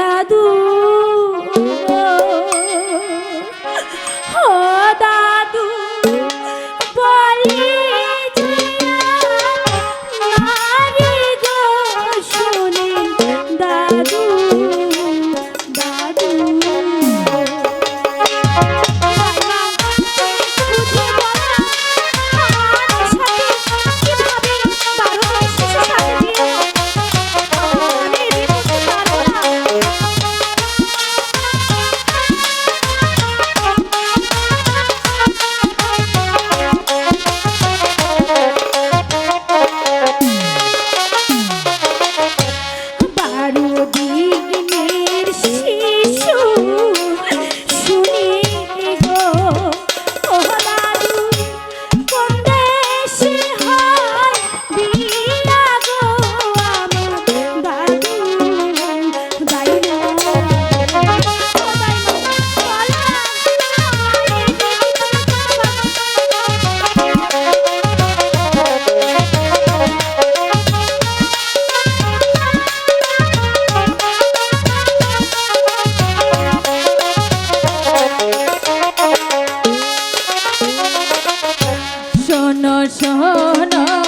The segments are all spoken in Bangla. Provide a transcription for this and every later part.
দাদু শোনো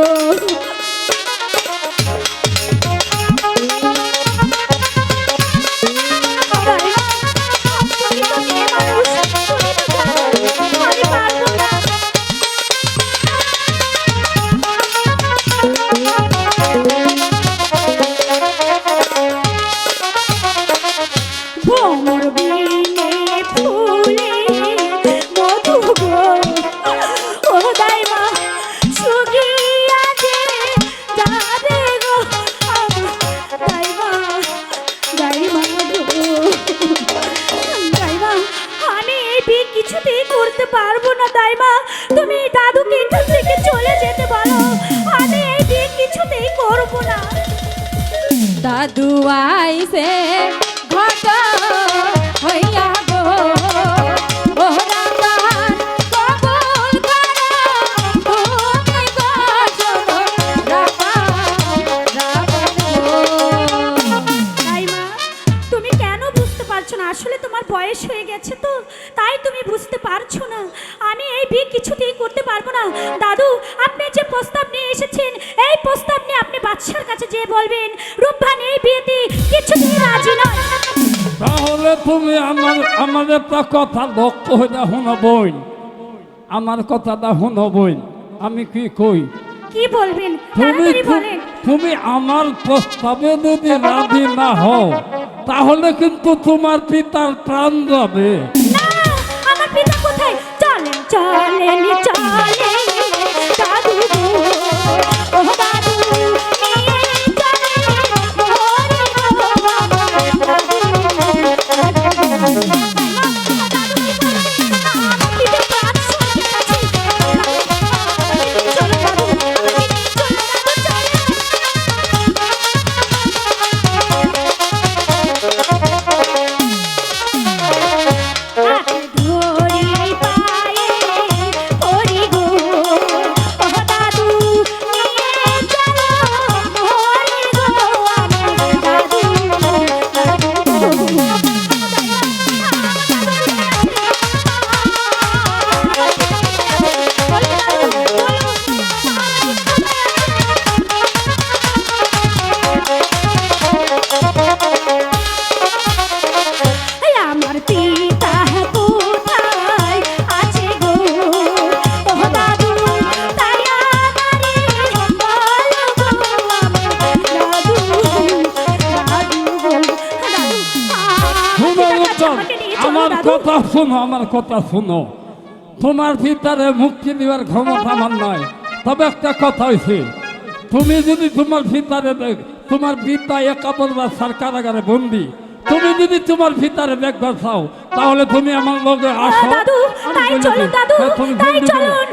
গো দাইমা তুমি তো করতে পারব না তাই মা তুমি দাদুকে এখান থেকে চলে যেতে পারো। আমি এই বিয়ে কিছুতেই করব না। দাদু আইসে ঘট গেছে তো? তাই তুমি বুঝতে পারছ না। আমি এই বিয়ে কিছুতেই করতে পারব না। দাদু আপনি যে প্রস্তাব নিয়ে এসেছেন এই প্রস্তাব নিয়ে আপনি বাদশার কাছে যেয়ে বলবেন রূপবান এই বিয়েতে কিছুতেই রাজি নয়। তাহলে তুমি আমার আমার একটা কথা লক্ষ্য শুনো বই। আমার কথাটা বই। আমি কি কই? কি বলবেন? তুমি তুমি আমার প্রস্তাবে যদি রাজি না হও তাহলে কিন্তু তোমার পিতার প্রাণ যাবে। কথা শোনো আমার কথা শোনো। তোমার পিতারে মুক্তি দেওয়ার ক্ষমতা আমার নয়। তবে একটা কথা হয়েছে তুমি যদি তোমার পিতারে দেখ- তোমার পিতা একাবর বা কারাগারে বন্দি তুমি যদি তোমার পিতারে দেখবার চাও তাহলে তুমি আমার লগে আসো। দাদু তাই চলুন দাদু হ্যাঁ, তাই চলুন।